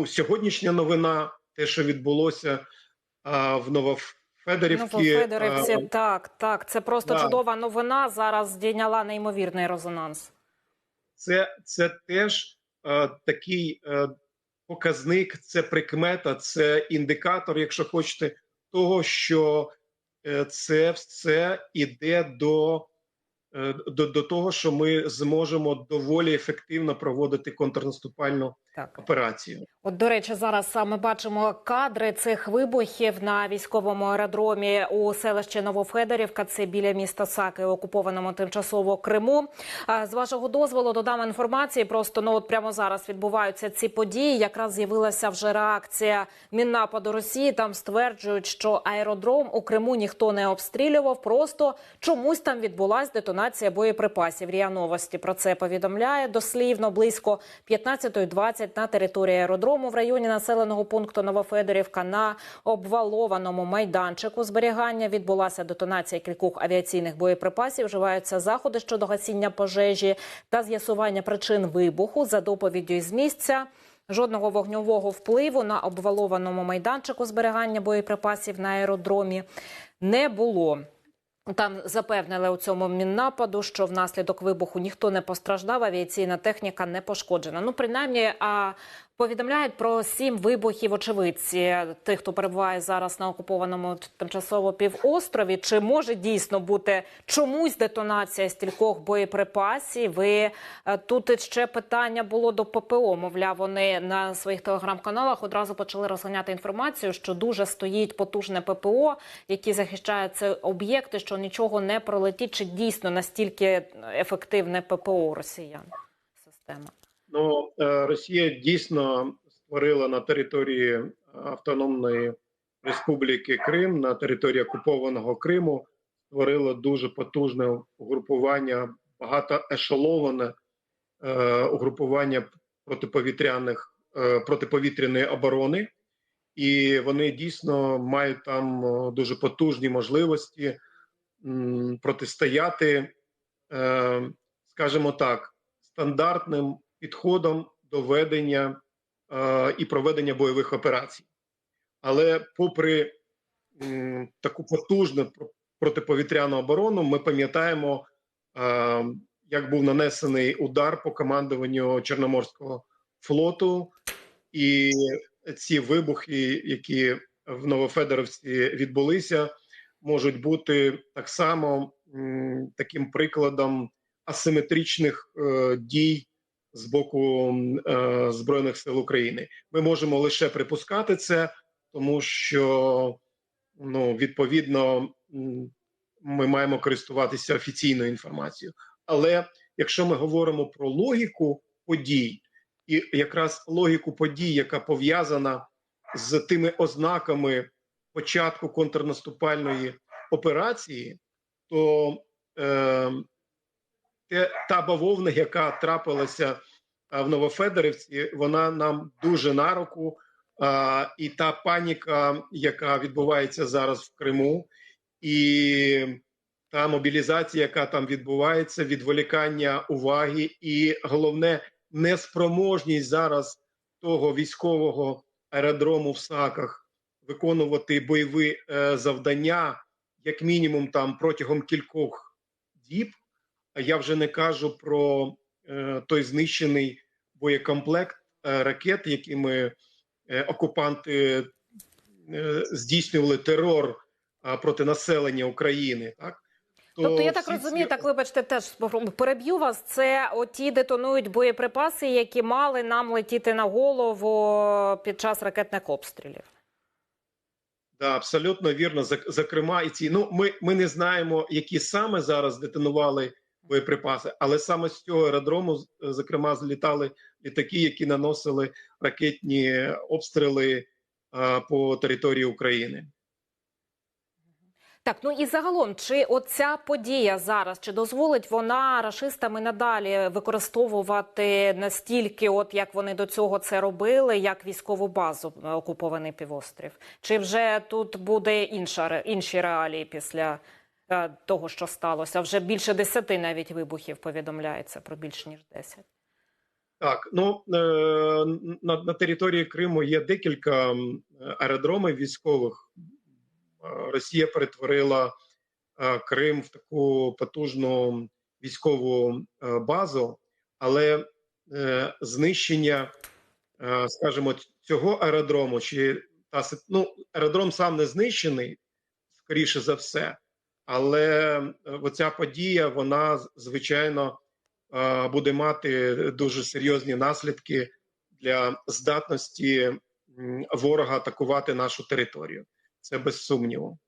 ну, сьогоднішня новина, те, що відбулося а, в Новофедорівці. Новофедорівці, а, так, так. Це просто Да. чудова новина. Зараз здійняла неймовірний резонанс. це, це теж е, такий е, показник, це прикмета, це індикатор, якщо хочете, того, що е, це все іде до, е, до, до того, що ми зможемо доволі ефективно проводити контрнаступальну Так. операцію. От, до речі, зараз ми бачимо кадри цих вибухів на військовому аеродромі у селищі Новофедорівка. Це біля міста Саки, окупованому тимчасово Криму. З вашого дозволу додам інформації. Просто ну от прямо зараз відбуваються ці події. Якраз з'явилася вже реакція міннападу Росії. Там стверджують, що аеродром у Криму ніхто не обстрілював. Просто чомусь там відбулась детонація боєприпасів. Рія новості про це повідомляє дослівно близько 15.20 на території аеродрому в районі населеного пункту Новофедорівка на обвалованому майданчику зберігання відбулася детонація кількох авіаційних боєприпасів. Вживаються заходи щодо гасіння пожежі та з'ясування причин вибуху за доповіддю із місця. Жодного вогньового впливу на обвалованому майданчику зберігання боєприпасів на аеродромі не було. Там запевнили у цьому міннападу, що внаслідок вибуху ніхто не постраждав, авіаційна техніка не пошкоджена. Ну, принаймні, а повідомляють про сім вибухів очевидці тих, хто перебуває зараз на окупованому тимчасово півострові. Чи може дійсно бути чомусь детонація стількох боєприпасів? І е, тут ще питання було до ППО. Мовляв, вони на своїх телеграм-каналах одразу почали розганяти інформацію, що дуже стоїть потужне ППО, які захищають ці об'єкти, що нічого не пролетить. Чи дійсно настільки ефективне ППО росіян система? Ну, е, Росія дійсно створила на території Автономної Республіки Крим, на території окупованого Криму, створила дуже потужне угрупування, багатоешеловане е, угрупування протиповітряних е, протиповітряної оборони, і вони дійсно мають там е, дуже потужні можливості м, протистояти, е, скажімо так, стандартним підходом до ведення е, і проведення бойових операцій. Але, попри м, таку потужну пр- протиповітряну оборону, ми пам'ятаємо, е, як був нанесений удар по командуванню Чорноморського флоту, і ці вибухи, які в Новофедоровці відбулися, можуть бути так само м, таким прикладом асиметричних е, дій з боку е, збройних сил України. Ми можемо лише припускати це, тому що ну відповідно ми маємо користуватися офіційною інформацією. Але якщо ми говоримо про логіку подій, і якраз логіку подій, яка пов'язана з тими ознаками початку контрнаступальної операції, то е, та бавовна, яка трапилася в Новофедорівці, вона нам дуже на руку. І та паніка, яка відбувається зараз в Криму, і та мобілізація, яка там відбувається, відволікання уваги, і головне неспроможність зараз того військового аеродрому в САКах виконувати бойові е, завдання, як мінімум, там протягом кількох діб. А я вже не кажу про е, той знищений боєкомплект е, ракет, якими е, окупанти здійснювали терор проти населення України. Так То Тобто, я так всі розумію, так вибачте, теж переб'ю вас. Це оті детонують боєприпаси, які мали нам летіти на голову під час ракетних обстрілів. Да, абсолютно вірно. Зокрема, і ці ну ми, ми не знаємо, які саме зараз детонували боєприпаси, але саме з цього аеродрому, зокрема, злітали літаки, які наносили ракетні обстріли а, по території України. Так, ну і загалом, чи оця подія зараз чи дозволить вона рашистами надалі використовувати настільки, от як вони до цього це робили, як військову базу е, окупований півострів? Чи вже тут буде інша інші реалії після е, того, що сталося? Вже більше десяти навіть вибухів повідомляється про більш ніж десять. Так, ну е, на, на території Криму є декілька аеродромів військових. Е, Росія перетворила е, Крим в таку потужну військову базу, але знищення, скажімо, цього аеродрому, чи та ну, аеродром сам не знищений, скоріше за все, але е, оця подія, вона звичайно е, буде мати дуже серйозні наслідки для здатності ворога атакувати нашу територію. Це без сумніву.